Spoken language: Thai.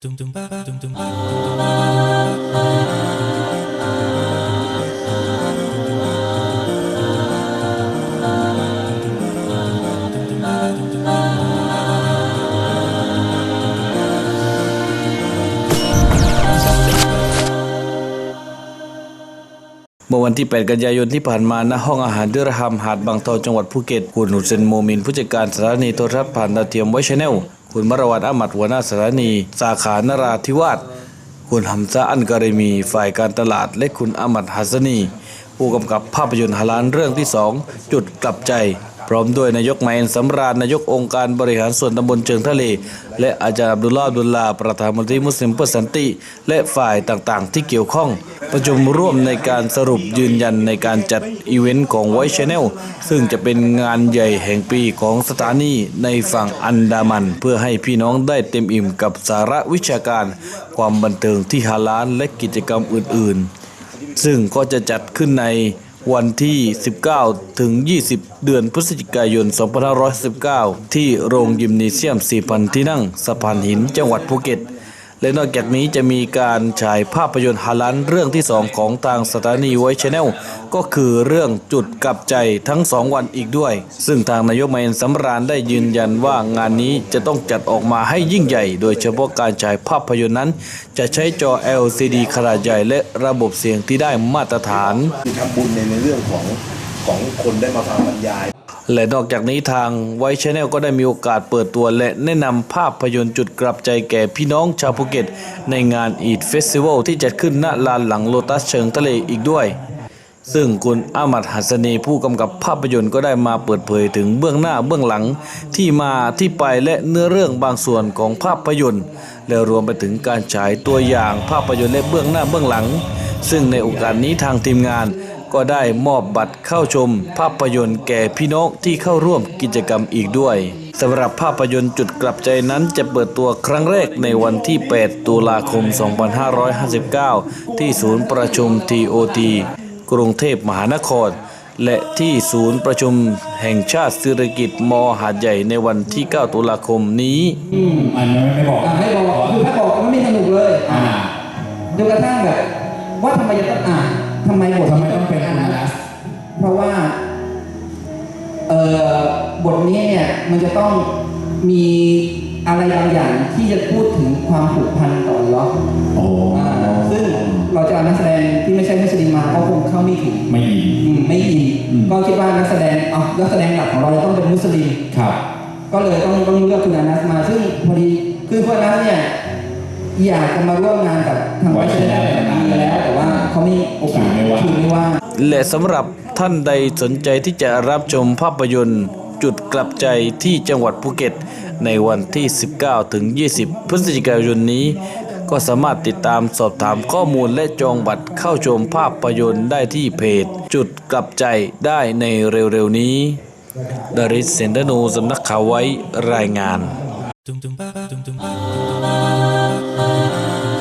Tum tum ba ba tum tum ba tum tum ba เมื่อวันที่ 8 กันยายนที่ผ่านมาณห้องอาหารเดือรฮัมหาดบางทอจังหวัดภูเก็ตคุณหนุเซนโมมินผู้จัดการสถานีโทรทัศน์ผ่านดาวเทียมไวชแนล คุณมรวัตอามัดหัวหน้าสถานี สาขานราธิวาสคุณฮัมซาอันการีมี ฝ่ายการตลาดและคุณอามัดฮัสนี ผู้กำกับภาพยนตร์ฮาลานเรื่องที่2จุดกลับใจ พร้อมด้วยนายกไมนสำราญนายกองค์การบริหารส่วนตำบลเชิงทะเล และอาจารย์อับดุลลาห์อับดุลลาประธานมนตรีมุสลิมเพื่อสันติ และฝ่ายต่างๆ ที่เกี่ยวข้อง ประชุมร่วมในการสรุปยืนยันในการจัดอีเวนต์ของไวชแนลซึ่งจะเป็นงานใหญ่แห่งปีของสถานีในฝั่งอันดามัน เพื่อให้พี่น้องได้เต็มอิ่มกับสาระวิชาการ ความบันเทิงที่ฮาลาลและกิจกรรมอื่นๆ ซึ่งก็จะจัดขึ้นใน วันที่ 19 ถึง 20 เดือนพฤศจิกายน 2519 ที่โรงยิมเนเซียม 4,000 ที่นั่งสะพานหินจังหวัดภูเก็ต และนอกจากนี้จะมีการฉายภาพยนตร์ฮาลันเรื่องที่ 2 ของทางสถานีไวชแนลก็คือเรื่องจุดกลับใจทั้ง 2 วันอีกด้วย ซึ่งทางนายกไมนสำราญได้ยืนยันว่างานนี้จะต้องจัดออกมาให้ยิ่งใหญ่ โดยเฉพาะการฉายภาพยนตร์นั้น จะใช้จอ LCD ขนาดใหญ่และระบบเสียงที่ได้มาตรฐานคือทำบุญในเรื่องของของคนได้มาฟังบรรยาย และนอกจากนี้ทางไวชแนลก็ได้มีโอกาสเปิดตัวและแนะนำภาพยนตร์จุดกลับใจแก่พี่น้องชาวภูเก็ต ในงานอีดเฟสติวัลที่จัดขึ้นณลานหลังโลตัสเชิงทะเลอีกด้วย ซึ่งคุณอามัดหัสนีผู้กำกับภาพยนตร์ก็ได้มาเปิดเผยถึงเบื้องหน้าเบื้องหลังที่มาที่ไปและเนื้อเรื่องบางส่วนของภาพยนตร์ และรวมไปถึงการฉายตัวอย่างภาพยนตร์และเบื้องหน้าเบื้องหลัง ซึ่งในโอกาสนี้ทางทีมงาน ก็ได้มอบบัตรเข้าชม ภาพยนตร์แก่พี่น้องที่เข้าร่วมกิจกรรมอีกด้วยสำหรับภาพยนตร์จุดกลับใจนั้นจะเปิดตัวครั้งแรกในวันที่ 8 ตุลาคม 2559 ที่ศูนย์ประชุม TOT กรุงเทพมหานคร และที่ศูนย์ประชุมแห่งชาติศิริกิตมหาดใหญ่ในวันที่ 9 ตุลาคมนี้อืมอันนี้ไม่บอกอะไม่บอกคือถ้าบอกมันไม่สนุกเลย อ่าจนกระทั่งแบบว่าทำไมจะต้องอ่าน ทำไมบททำไมต้องเป็นอัอันนนั้นนั้นเพราะว่าเอ่อบทนี้เนี่ยมันจะต้องมีอะไรบางอย่างที่จะพูดถึงความผูกพันต่ออัลเลาะห์โอ้อ่าซึ่งเราจะเอานักแสดงที่ไม่ใช่มุสลิมมาก็คงเข้าไม่ถึงไม่ดีอืมไม่อินอืมก็คิดว่านักแสดงเอานักแสดงหลักของเราจะต้องเป็นมุสลิมครับ ก็เลยต้องต้องเลือกคุณอานัสมา ซึ่งพอดีคือคุณอานัสเนี่ยอยากจะมาร่วมงานกับทางวัดเชนแนลแบบนี้แล้วแต่ว่า เขาไม่โอกาสคิวไม่ว่างคิวไม่ว่า และสำหรับท่านใดสนใจที่จะรับชมภาพยนตร์ จุดกลับใจที่จังหวัดภูเก็ต ในวันที่ 19 ถึง 20 พฤศจิกายนนี้ ก็สามารถติดตามสอบถามข้อมูลและจองบัตรเข้าชมภาพยนตร์ได้ที่เพจ จุดกลับใจได้ในเร็วๆนี้ดาริสเซนเดนูสำนักข่าวไว้รายงาน tum tum ba ba tum tum ba tum tum ba